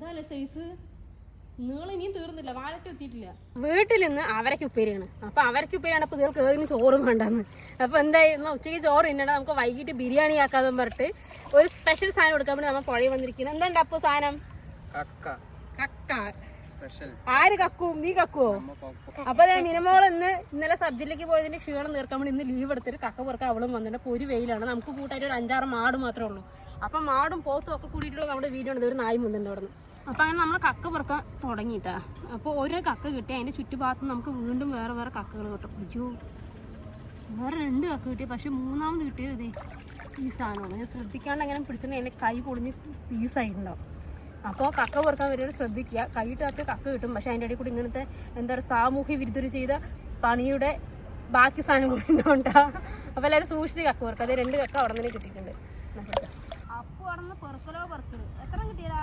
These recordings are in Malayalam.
എന്താല്ലേ സൈസ് നീളം ഇനിയും തീർന്നില്ല വാഴട്ട് എത്തിയിട്ടില്ല വീട്ടിൽ നിന്ന് അവരക്ക് ഉപ്പേരിയാണ്. അപ്പൊ അവരക്ക് ഉപ്പേരിയാണ് അപ്പൊ നിങ്ങൾക്ക് ഏതെങ്കിലും ചോറ് വേണ്ടെന്ന്. അപ്പൊ എന്തായി എന്നാ ഉച്ചയ്ക്ക് ചോറ് ഇന്നണ്ട നമുക്ക് വൈകിട്ട് ബിരിയാണി ആക്കാതെ പറഞ്ഞിട്ട് ഒരു സ്പെഷ്യൽ സാധനം കൊടുക്കാൻ വേണ്ടി നമ്മൾ പുഴയിൽ വന്നിരിക്കുന്നത് എന്തുണ്ട് അപ്പൊ സാധനം? കക്ക. കക്ക. സ്പെഷ്യൽ ആര് കക്കുവും നീ കക്കുവോ? അപ്പൊ മിനിമോൾ ഇന്ന് ഇന്നലെ സബ്ജിലേക്ക് പോയതിന്റെ ക്ഷീണം തീർക്കാൻ വേണ്ടി ഇന്ന് ലീവ് എടുത്തിട്ട് കക്ക പുറക്കാൻ അവളും വന്നിട്ട് അപ്പൊ ഒരു വെയിലാണ്. നമുക്ക് കൂട്ടായിട്ട് ഒരു അഞ്ചാറ് മാട് മാത്രമേ ഉള്ളൂ. അപ്പൊ മാടും പോത്തും ഒക്കെ കൂടിയിട്ടുള്ള നമ്മുടെ വീഡിയോ ഉണ്ട് ഒരു നായി മുന്നുണ്ട് അവിടെ നിന്ന് അപ്പൊ അങ്ങനെ നമ്മൾ കക്ക പുറക്കാൻ തുടങ്ങിയിട്ടാ. അപ്പോൾ ഓരോ കക്ക കിട്ടി അതിന്റെ ചുറ്റുഭാഗത്ത് നമുക്ക് വീണ്ടും വേറെ വേറെ കക്കകൾ കിട്ടും. അയ്യോ വേറെ രണ്ട് കക്ക കിട്ടി പക്ഷെ മൂന്നാമത് കിട്ടിയത് ഈ സാധനമാണ്. ഞാൻ ശ്രദ്ധിക്കാണ്ട് അങ്ങനെ പിടിച്ചിട്ടുണ്ടെങ്കിൽ എന്റെ കൈ പൊളിഞ്ഞ് പീസായിട്ടുണ്ടാവും. അപ്പോൾ കക്ക പുറക്കാൻ വരുന്നത് ശ്രദ്ധിക്കുക. കൈയിട്ടകത്ത് കക്ക കിട്ടും പക്ഷേ അതിന്റെ ഇടയിൽ കൂടി ഇങ്ങനത്തെ എന്താ പറയുക സാമൂഹ്യ വിരുദ്ധർ ചെയ്ത പണിയുടെ ബാക്കി സാധനം കൂടി അപ്പോൾ എല്ലാവരും സൂക്ഷിച്ച് കക്ക പുറക്കുക അതേ രണ്ട് കക്ക അവിടെ നിന്ന് കിട്ടിയിട്ടുണ്ട്. അപ്പോൾ അവിടെ നിന്ന് പെറുക്കലോ? എത്ര കിട്ടിയതാ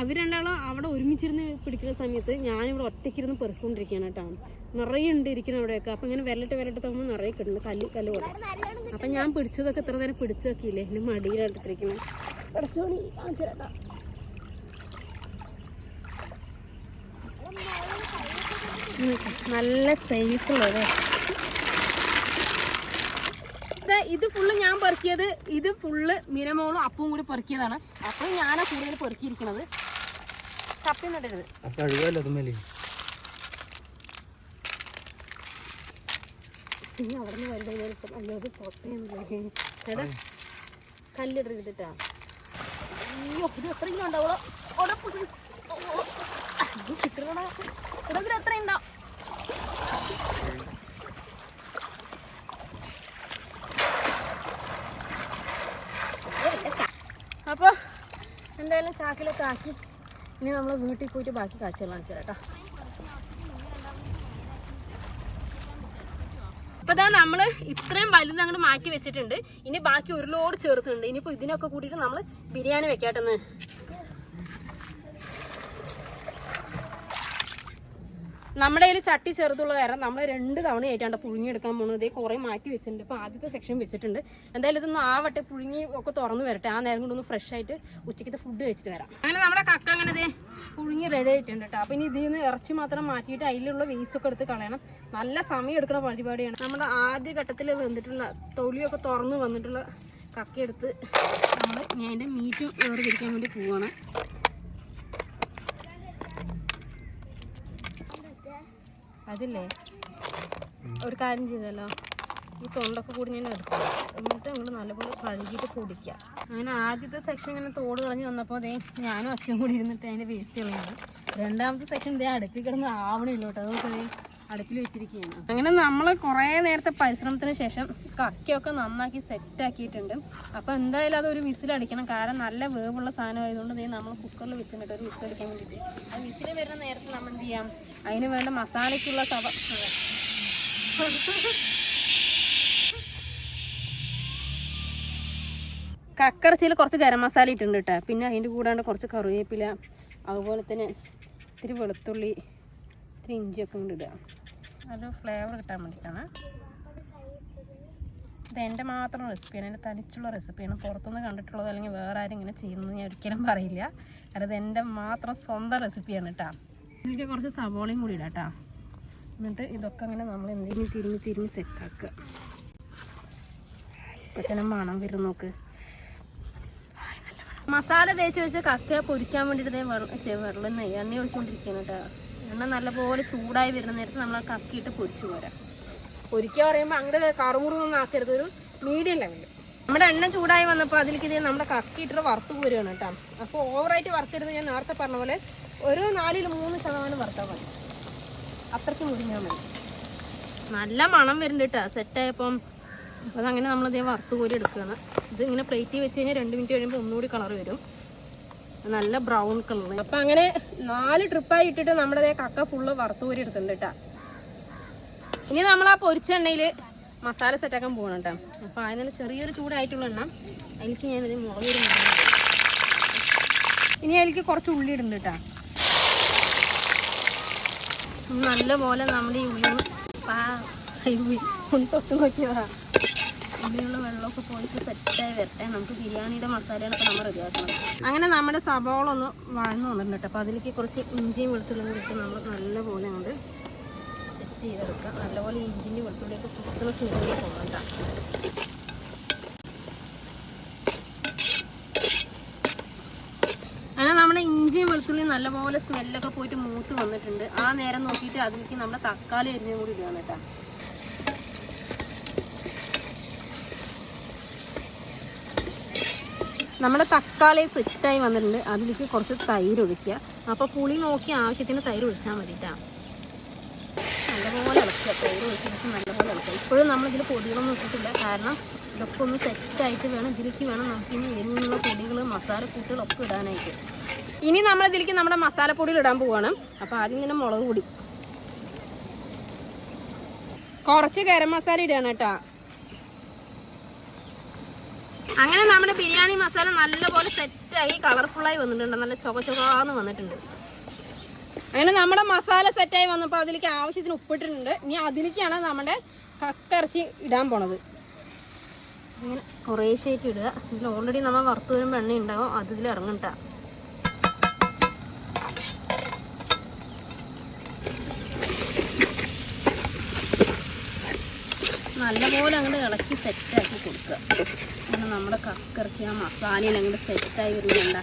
അവർ രണ്ടാളും അവിടെ ഒരുമിച്ചിരുന്ന് പിടിക്കുന്ന സമയത്ത് ഞാനിവിടെ ഒറ്റയ്ക്കിരുന്ന് പെറുക്കൊണ്ടിരിക്കുകയാണ് കേട്ടോ. നിറയെ ഉണ്ട് ഇരിക്കണം അവിടെയൊക്കെ. അപ്പം ഇങ്ങനെ വിരലിട്ട് വിരലിട്ട് തോന്നുമ്പോൾ നിറയെ കിട്ടുന്നു കല്ല് കല്ല് പോലെ. അപ്പം ഞാൻ പിടിച്ചതൊക്കെ ഇത്ര നേരം പിടിച്ചു നോക്കിയില്ലേ എന്റെ മടിയിലായിട്ടിരിക്കുന്നത് പഠിച്ചോണി ചേട്ടാ നല്ല സൈസുള്ളത് ഇത് ഫുള്ള് ഞാൻ പെറുക്കിയത് ഇത് ഫുള്ള് മിനമോളും അപ്പവും കൂടി പെറുക്കിയതാണ്. അപ്പോൾ ഞാനാ കൂടുതൽ പെറുക്കിയിരിക്കുന്നത്. നടരുത് അപ്പൊ അതുമല്ലേ അവിടെ നിന്ന് വരുന്നതിന് ഇപ്പം അയ്യോ അത് പൊട്ടയൊന്നുമില്ലേ എടാ കല്ലിടരുത് കിട്ടാ അയ്യോ ഇത് എത്ര കിലോ ഉണ്ടാവുള്ളൂ കിട്ടണടാ. ഇവിടെ എത്ര ഉണ്ടാവും അപ്പോൾ എന്തായാലും ചാക്കിലൊക്കെ ആക്കി. ഇനി നമ്മൾ വീട്ടിൽ പോയിട്ട് ബാക്കി കാഴ്ചകൾ കാണിച്ചു കേട്ടോ. അപ്പൊ ഇതാ നമ്മൾ ഇത്രയും വലുത് അങ്ങോട്ട് മാറ്റി വെച്ചിട്ടുണ്ട്. ഇനി ബാക്കി ഒരു ലോഡ് ചേർത്തുണ്ട് ഇനിയിപ്പോ ഇതിനൊക്കെ കൂട്ടിയിട്ട് നമ്മൾ ബിരിയാണി വെക്കാട്ടെന്ന്. നമ്മുടെ കയ്യിൽ ചട്ടി ചെറുതുള്ള കാരണം നമ്മൾ രണ്ട് തവണ ആയിട്ടാണ് പുഴുങ്ങിയെടുക്കാൻ പോകുന്നത്. ഇതേ കുറേ മാറ്റി വെച്ചിട്ടുണ്ട്. അപ്പോൾ ആദ്യത്തെ സെക്ഷൻ വെച്ചിട്ടുണ്ട്. എന്തായാലും ഇതൊന്നും ആവട്ടെ പുഴുങ്ങി ഒക്കെ തുറന്ന് വരട്ടെ. ആ നേരം കൊണ്ടൊന്ന് ഫ്രഷ് ആയിട്ട് ഉച്ചയ്ക്കത്തെ ഫുഡ് കഴിച്ചിട്ട് വരാം. അങ്ങനെ നമ്മുടെ കക്ക അങ്ങനെ ഇതേ പുഴുങ്ങി റെഡി ആയിട്ടുണ്ട് കേട്ടോ. അപ്പോൾ ഇനി ഇതിൽ നിന്ന് ഇറച്ചി മാത്രം മാറ്റിയിട്ട് അതിലുള്ള വേസ്റ്റ് ഒക്കെ എടുത്ത് കളയണം. നല്ല സമയം എടുക്കുന്ന പരിപാടിയാണ്. നമ്മുടെ ആദ്യ ഘട്ടത്തിൽ വന്നിട്ടുള്ള തൊലിയൊക്കെ തുറന്ന് വന്നിട്ടുള്ള കക്കയെടുത്ത് നമ്മൾ ഞാൻ അതിന്റെ മീറ്റ് വേർതിരിക്കാൻ വേണ്ടി പോവാണ്. അതില്ലേ? ഒരു കാര്യം ചെയ്തല്ലോ. ഈ തൊണ്ടൊക്കെ കൂടി ഞാൻ എടുക്കും എന്നിട്ട് നമ്മൾ നല്ലപോലെ കഴുകിയിട്ട് പൊടിക്കുക. അങ്ങനെ ആദ്യത്തെ സെക്ഷൻ ഇങ്ങനെ തോട് കളഞ്ഞ് വന്നപ്പോൾ അതേ ഞാനും അച്ഛനും കൂടി ഇരുന്നിട്ട് അതിന്റെ വേസ്റ്റ് കളഞ്ഞത് രണ്ടാമത്തെ സെക്ഷൻ ഇതേ അടുപ്പിൽ കിടന്ന് ആവണില്ല കേട്ടോ. അതൊക്കെ ദേ അടുപ്പിൽ വെച്ചിരിക്കുകയാണ്. അങ്ങനെ നമ്മൾ കുറേ നേരത്തെ പരിശ്രമത്തിന് ശേഷം കക്കയൊക്കെ നന്നാക്കി സെറ്റ് ആക്കിയിട്ടുണ്ട്. അപ്പോൾ എന്തായാലും അതൊരു വിസിലടിക്കണം കാരണം നല്ല വേവുള്ള സാധനം ആയതുകൊണ്ട് നീ നമ്മൾ കുക്കറിൽ വെച്ചിട്ട് ഒരു വിസിലടിക്കാൻ വേണ്ടിയിട്ട് ആ വിസിൽ വരുന്ന നേരത്തെ നമ്മൾ എന്ത് ചെയ്യാം? അതിന് വേണ്ട മസാലയ്ക്കുള്ള അതെ. കക്കറച്ചിയിൽ കുറച്ച് ഗരം മസാല ഇട്ടുണ്ട് കേട്ടോ പിന്നെ അതിന്റെ കൂടാണ്ട് കുറച്ച് കറിവേപ്പില അതുപോലെ തന്നെ ഇത്തിരി വെളുത്തുള്ളി ഇത്തിരി ഇഞ്ചിയൊക്കെ കൊണ്ട് ഇടുക അത് ഫ്ലേവർ കിട്ടാൻ വേണ്ടിയിട്ടാണ്. ഇത് എന്റെ മാത്രം റെസിപ്പിയാണ് എന്റെ തനിച്ചുള്ള റെസിപ്പിയാണ് പുറത്തുനിന്ന് കണ്ടിട്ടുള്ളത് അല്ലെങ്കിൽ വേറെ ആരും ഇങ്ങനെ ചെയ്യുന്നത് ഞാൻ ഒരിക്കലും പറയില്ല. കാരണം ഇത് എന്റെ മാത്രം സ്വന്തം റെസിപ്പിയാണ് കേട്ടോ ഇതിലേക്ക് കുറച്ച് സവോളയും കൂടി ഇടാം കേട്ടോ എന്നിട്ട് ഇതൊക്കെ അങ്ങനെ നമ്മൾ എന്തെങ്കിലും തിരിഞ്ഞ് തിരിഞ്ഞ് സെറ്റാക്കുക ഇപ്പത്തന്നെ മണം വരും നോക്ക്. മസാല തേച്ച് വെച്ച് കക്ക പൊരിക്കാൻ വേണ്ടിയിട്ട് വെള്ളം വെള്ളം എണ്ണ ഒഴിച്ചുകൊണ്ടിരിക്കുകയാണ് കേട്ടോ എണ്ണ നല്ലപോലെ ചൂടായി വരുന്ന നേരത്ത് നമ്മൾ കക്കിയിട്ട് പൊരിച്ചു പോരാം. പൊരിക്കുക പറയുമ്പോൾ അങ്ങനെ കറുമുറൊന്നും ആക്കരുത്. ഒരു മീഡിയം ലെവലിൽ നമ്മുടെ എണ്ണ ചൂടായി വന്നപ്പോൾ അതിലേക്ക് ഇത് നമ്മുടെ കക്കിയിട്ട് വറുത്ത് പോരുകയാണ് കേട്ടോ. അപ്പോൾ ഓവറായിട്ട് വറുത്തരുത് ഞാൻ നേരത്തെ പറഞ്ഞ പോലെ ഒരു നാലിൽ മൂന്ന് ശതമാനം വറുത്താൽ മതി. അത്രയ്ക്ക് മുരിഞ്ഞാൽ മതി. നല്ല മണം വരുന്നുണ്ട് കേട്ടോ. സെറ്റായപ്പം അപ്പോൾ അതങ്ങനെ നമ്മളിതേ വറുത്ത് കോരി എടുക്കുകയാണ്. ഇത് ഇങ്ങനെ പ്ലേറ്റിൽ വെച്ച് കഴിഞ്ഞാൽ രണ്ട് മിനിറ്റ് കഴിയുമ്പോൾ ഒന്നുകൂടി കളർ വരും. നല്ല ബ്രൗൺ കളർ അപ്പൊ അങ്ങനെ നാല് ട്രിപ്പായി ഇട്ടിട്ട് നമ്മുടെ ദേ കക്ക ഫുള്ള് വറുത്തൂരി എടുത്തിട്ടുണ്ട് കേട്ടാ ഇനി നമ്മൾ ആ പൊരിച്ച എണ്ണയിൽ മസാല സെറ്റാക്കാൻ പോകണം കേട്ടോ അപ്പൊ അതിന് ചെറിയൊരു ചൂടായിട്ടുള്ള എണ്ണ. അതിലേക്ക് ഞാനിത് മുളക്. ഇനി അതിലേക്ക് കുറച്ച് ഉള്ളി ഇടുന്നുണ്ട് കേട്ടാ നല്ലപോലെ നമ്മുടെ ഈ ഉള്ളി തൊട്ട് നോക്കിയതാ. ഉള്ളിയുള്ള വെള്ളമൊക്കെ പോയിട്ട് സെറ്റായി വരട്ടെ. നമുക്ക് ബിരിയാണിയുടെ മസാലകളൊക്കെ നമ്മൾ റെഡിയാക്കണം. അങ്ങനെ നമ്മുടെ സബോള ഒന്ന് വഴന്നു വന്നിട്ടുണ്ട് കേട്ടോ. അപ്പോൾ അതിലേക്ക് കുറച്ച് ഇഞ്ചിയും വെളുത്തുള്ളി കൂടി നമ്മൾ നല്ലപോലെ അങ്ങോട്ട് സെറ്റ് ചെയ്തെടുക്കുക നല്ലപോലെ ഇഞ്ചിന്റെ വെളുത്തുള്ളിയൊക്കെ കുത്തുന്ന സ്മെല്ലിൽ പോകണ്ട അങ്ങനെ നമ്മുടെ ഇഞ്ചിയും വെളുത്തുള്ളിയും നല്ലപോലെ സ്മെല്ലൊക്കെ പോയിട്ട് മൂത്ത് വന്നിട്ടുണ്ട്. ആ നേരം നോക്കിയിട്ട് അതിലേക്ക് നമ്മുടെ തക്കാളി എരിഞ്ഞും കൂടി ഇടുകയാണ് കേട്ടോ. നമ്മുടെ തക്കാളി സെറ്റായി വന്നിട്ടുണ്ട്. അതിലേക്ക് കുറച്ച് തൈര് ഒഴിക്കുക. അപ്പോൾ പുളി നോക്കി ആവശ്യത്തിന് തൈര് ഒഴിച്ചാൽ മതിയിട്ടാണ് നല്ലപോലെ ഇളക്കുക. തൈര് ഒഴിച്ചിട്ട് നല്ലപോലെ ഇളക്കുക. ഇപ്പോഴും നമ്മളിതിൽ പൊടികളൊന്നും ഇട്ടിട്ടില്ല. കാരണം ഇതൊക്കെ ഒന്ന് സെറ്റായിട്ട് വേണം. ഇതിലേക്ക് വേണം നമുക്ക് ഇനി എരിവിനുള്ള പൊടികൾ മസാലക്കൂട്ടുകളൊക്കെ ഇടാനായിട്ട്. ഇനി നമ്മളിതിലേക്ക് നമ്മുടെ മസാലപ്പൊടികൾ ഇടാൻ പോവാണ്. അപ്പോൾ ആദ്യം ഇങ്ങനെ മുളക് പൊടി. കുറച്ച് ഗരം മസാല ഇടുകയാണ് കേട്ടോ അങ്ങനെ നമ്മുടെ ബിരിയാണി മസാല നല്ലപോലെ സെറ്റായി കളർഫുള്ളായി വന്നിട്ടുണ്ട്. നല്ല ചൊക ചൊകാന്ന് വന്നിട്ടുണ്ട്. അങ്ങനെ നമ്മുടെ മസാല സെറ്റായി വന്നപ്പോൾ അതിലേക്ക് ആവശ്യത്തിന് ഉപ്പിട്ടിട്ടുണ്ട്. ഇനി അതിലേക്കാണ് നമ്മുടെ കക്കിറച്ചി ഇടാൻ പോണത്. അങ്ങനെ കുറേശ്ശേറ്റ് ഇടുക. ഇതിൽ ഓൾറെഡി നമ്മൾ വറുത്ത് വരുമ്പോൾ എണ്ണ ഉണ്ടാവും. അതിൽ ഇറങ്ങണ്ട നല്ലപോലെ അങ്ങോട്ട് ഇളക്കി സെറ്റാക്കി കൊടുക്കുക. അങ്ങനെ നമ്മുടെ കക്കിറച്ചി ആ മസാലയിൽ അങ്ങോട്ട് സെറ്റായി വരുന്നുണ്ട.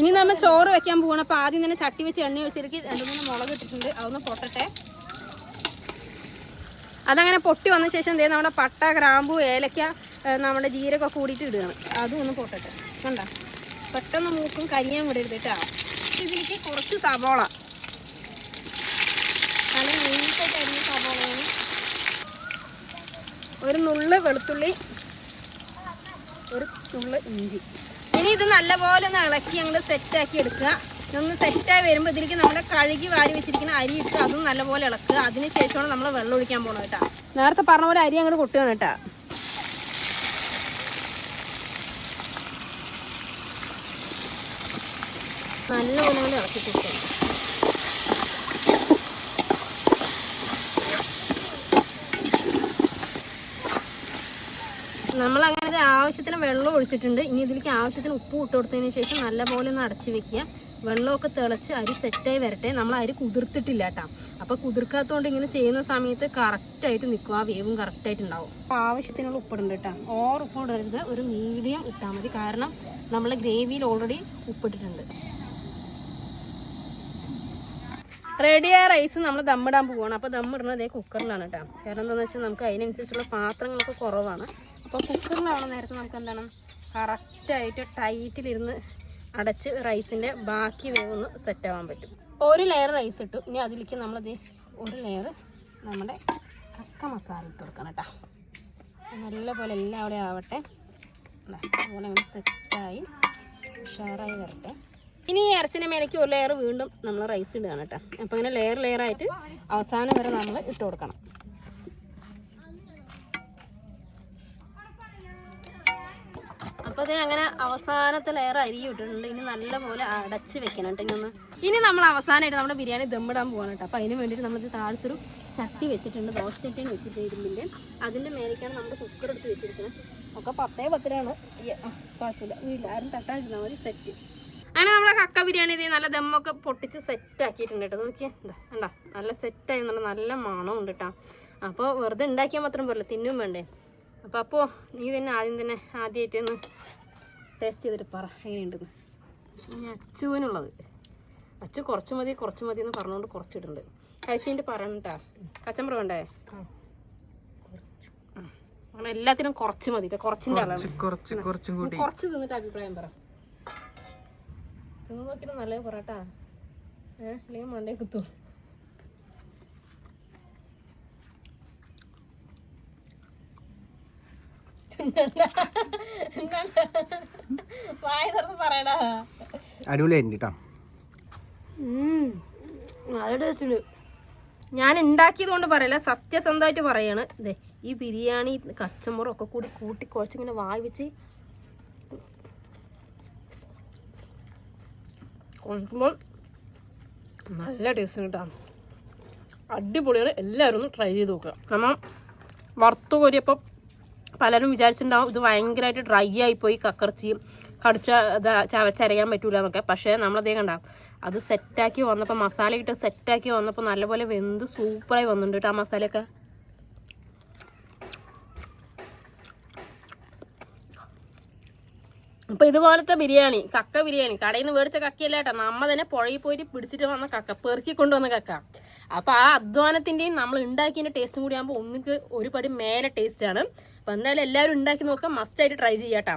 ഇനി നമ്മൾ ചോറ് വെക്കാൻ പോകണം അപ്പോൾ ആദ്യം തന്നെ ചട്ടി വെച്ച് എണ്ണ ഒഴിച്ചിലേക്ക് രണ്ട് മൂന്ന് മുളക് ഇട്ടിട്ടുണ്ട്. അതൊന്ന് പൊട്ടട്ടെ. അതങ്ങനെ പൊട്ടി വന്ന ശേഷം എന്തേ നമ്മുടെ പട്ട ഗ്രാമ്പു ഏലക്ക നമ്മുടെ ജീരകമൊക്കെ കൂടിയിട്ട് ഇടുകയാണ്. അതും ഒന്ന് പൊട്ടട്ടെ. കണ്ട? പെട്ടെന്ന് മൂക്കും കരിയാൻ വിടരുത് കേട്ടോ. ഇതിലേക്ക് കുറച്ച് സവോള. ഒരു നുള്ള വെളുത്തുള്ളി ഒരു നുള്ള ഇഞ്ചി. ഇനി ഇത് നല്ലപോലെ ഒന്ന് ഇളക്കി അങ്ങോട്ട് സെറ്റാക്കി എടുക്കുക. ഒന്ന് സെറ്റായി വരുമ്പോൾ ഇതിലേക്ക് നമ്മുടെ കഴുകി വാരി വെച്ചിരിക്കുന്ന അരി ഇട്ട് അതും നല്ലപോലെ ഇളക്കുക. അതിന് ശേഷമാണ് നമ്മൾ വെള്ളം ഒഴിക്കാൻ പോകണം കേട്ടോ. നേരത്തെ പറഞ്ഞ പോലെ അരി അങ്ങോട്ട് കൊട്ടുകയാണ് കേട്ടോ. നല്ലപോലെ ഇളക്കി കൊടുക്കണം നമ്മൾ അങ്ങനെ ആവശ്യത്തിന് വെള്ളം ഒഴിച്ചിട്ടുണ്ട്. ഇനി ഇതിലേക്ക് ആവശ്യത്തിന് ഉപ്പ് ഇട്ട് കൊടുത്തതിന് ശേഷം നല്ലപോലെ ഒന്ന് അടച്ചു വെക്കുക. വെള്ളമൊക്കെ തിളച്ച് അരി സെറ്റായി വരട്ടെ. നമ്മൾ അരി കുതിർത്തിട്ടില്ല കേട്ടോ. അപ്പൊ കുതിർക്കാത്തതുകൊണ്ട് ഇങ്ങനെ ചെയ്യുന്ന സമയത്ത് കറക്റ്റായിട്ട് നിൽക്കും. ആ വേവും കറക്റ്റായിട്ട് ഉണ്ടാവും. ആവശ്യത്തിനുള്ള ഉപ്പിടുണ്ട് കേട്ടോ. ഓർ ഉപ്പ് ഇടരുത്. ഒരു മീഡിയം ഇട്ടാൽ മതി. കാരണം നമ്മളെ ഗ്രേവിയിൽ ഓൾറെഡി ഉപ്പിട്ടിട്ടുണ്ട് റെഡിയായ റൈസ് നമ്മൾ ദമ്മിടാൻ പോവുകയാണ് അപ്പോൾ ദമ്മിടുന്നത് കുക്കറിലാണ് കേട്ടോ. കാരണം എന്താണെന്ന് വെച്ചാൽ നമുക്ക് അതിനനുസരിച്ചുള്ള പാത്രങ്ങളൊക്കെ കുറവാണ്. അപ്പോൾ കുക്കറിലാവണം നേരത്തെ നമുക്ക് എന്താണ് കറക്റ്റായിട്ട് ടൈറ്റിലിരുന്ന് അടച്ച് റൈസിന്റെ ബാക്കി വേവൊന്ന് സെറ്റ് ആവാൻ പറ്റും. ഒരു ലെയർ റൈസ് ഇട്ടു. ഇനി അതിലേക്ക് നമ്മളത് ഒരു ലെയർ നമ്മുടെ കക്ക മസാല ഇട്ട് കൊടുക്കണം കേട്ടോ. നല്ലപോലെ എല്ലാം അവിടെ ആവട്ടെ. അതുപോലെ ഒന്ന് സെറ്റായി. ഉഷാറായി വരട്ടെ. ഇനി ഈ ഇറച്ചിന്റെ മേലേക്ക് ഒരു ലെയർ വീണ്ടും നമ്മൾ റൈസ് ഇടുകയാണ് കേട്ടോ. അപ്പോൾ ഇങ്ങനെ ലെയർ ലെയറായിട്ട് അവസാനം വരെ നമ്മൾ ഇട്ട് കൊടുക്കണം. അപ്പോൾ ഞാൻ അങ്ങനെ അവസാനത്തെ ലെയർ അരി ഇട്ടിട്ടുണ്ട്. ഇനി നല്ലപോലെ അടച്ച് വെക്കണം കേട്ടോ. ഇനി ഒന്ന് ഇനി നമ്മൾ അവസാനമായിട്ട് നമ്മുടെ ബിരിയാണി ദമ്മിടാൻ പോകണം കേട്ടോ. അപ്പോൾ അതിന് വേണ്ടിയിട്ട് നമ്മളിത് താഴത്തൊരു ചട്ടി വെച്ചിട്ടുണ്ട്. ദോശ ചട്ടിയും വെച്ചിട്ട് ഇരുമ്പിന്റെ അതിന്റെ മേലേക്കാണ് നമ്മുടെ കുക്കർ എടുത്ത് വെച്ചിരിക്കുന്നത്. ഒക്കെ പത്തേ പത്തിനാണ്. കുഴപ്പമില്ല വീട്ടിൽ ആരും തട്ടാതിരുന്നാൽ മതി. സെറ്റ് അങ്ങനെ നമ്മുടെ കക്ക ബിരിയാണി ഇത് നല്ല ദമ്മൊക്കെ പൊട്ടിച്ച് സെറ്റ് ആക്കിയിട്ടുണ്ട് കേട്ടോ. നോക്കിയാൽ എന്താ കണ്ടാ? നല്ല സെറ്റായി നല്ല നല്ല മണമുണ്ട് കേട്ടോ. അപ്പോൾ വെറുതെ ഉണ്ടാക്കിയാൽ മാത്രം പോരല്ലോ തിന്നും വേണ്ടേ? അപ്പോൾ അപ്പോൾ നീ തന്നെ ആദ്യം തന്നെ ആദ്യമായിട്ട് ഒന്ന് ടേസ്റ്റ് ചെയ്തിട്ട് പറ എങ്ങനെയുണ്ടെന്ന്. ഇനി അച്ചുവിനുള്ളത്. അച്ചു കുറച്ച് മതി കുറച്ച് മതി എന്ന് പറഞ്ഞുകൊണ്ട് കുറച്ചിട്ടുണ്ട് കഴിച്ചതിന്റെ പറഞ്ഞിട്ടാ കച്ചമ്പറ വേണ്ടേ. അങ്ങനെ എല്ലാത്തിനും കുറച്ച് മതി. കുറച്ചിന്റെ ആളാണ് കുറച്ച് തിന്നിട്ട് അഭിപ്രായം പറ. തിന്ന് നോക്കിയിട്ട് നല്ല പറട്ടാ? ഏഹ് അല്ലെങ്കിൽ മണ്ടേ കുത്തു. അടിപൊളിയായിട്ടുണ്ട് കേട്ടോ നല്ല ടേസ്റ്റ് ഞാൻ ഉണ്ടാക്കിയത് കൊണ്ട് പറയല്ല സത്യസന്ധമായിട്ട് പറയാണ്. ഇതേ ഈ ബിരിയാണി കച്ചമ്പറും ഒക്കെ കൂടി കൂട്ടി കുഴച്ചിങ്ങനെ വായി വെച്ച് കഴിക്കുമ്പോൾ നല്ല ടേസ്റ്റ് കിട്ടാം അടിപൊളിയാണ്. എല്ലാവരും ഒന്ന് ട്രൈ ചെയ്ത് നോക്കുക. നമ്മൾ വറുത്ത് കോരിയപ്പോൾ പലരും വിചാരിച്ചിട്ടുണ്ടാവും ഇത് ഭയങ്കരമായിട്ട് ഡ്രൈ ആയിപ്പോയി കക്കർച്ചി കടിച്ച ചവച്ചരയ്ക്കാൻ പറ്റൂല എന്നൊക്കെ പക്ഷേ നമ്മളതേ കണ്ട അത് സെറ്റാക്കി വന്നപ്പോൾ മസാല ഇട്ട് സെറ്റാക്കി വന്നപ്പോൾ നല്ലപോലെ വെന്ത് സൂപ്പറായി വന്നിട്ടുണ്ട് കേട്ടോ ആ മസാലയൊക്കെ. അപ്പോൾ ഇതുപോലത്തെ ബിരിയാണി കക്ക ബിരിയാണി കടയിൽ നിന്ന് മേടിച്ച കക്കയല്ല കേട്ടോ നമ്മ തന്നെ പുഴയിൽ പോയിട്ട് പിടിച്ചിട്ട് വന്ന കക്ക പെറുക്കി കൊണ്ടുവന്ന കക്ക. അപ്പോൾ ആ അധ്വാനത്തിന്റെയും നമ്മൾ ഉണ്ടാക്കിയതിന്റെ ടേസ്റ്റും കൂടി ആകുമ്പോൾ ഒന്നിക്ക് ഒരു പടി മേലെ ടേസ്റ്റ് ആണ്. അപ്പൊ എന്തായാലും എല്ലാവരും ഉണ്ടാക്കി നോക്കാം മസ്റ്റായിട്ട് ട്രൈ ചെയ്യാട്ടാ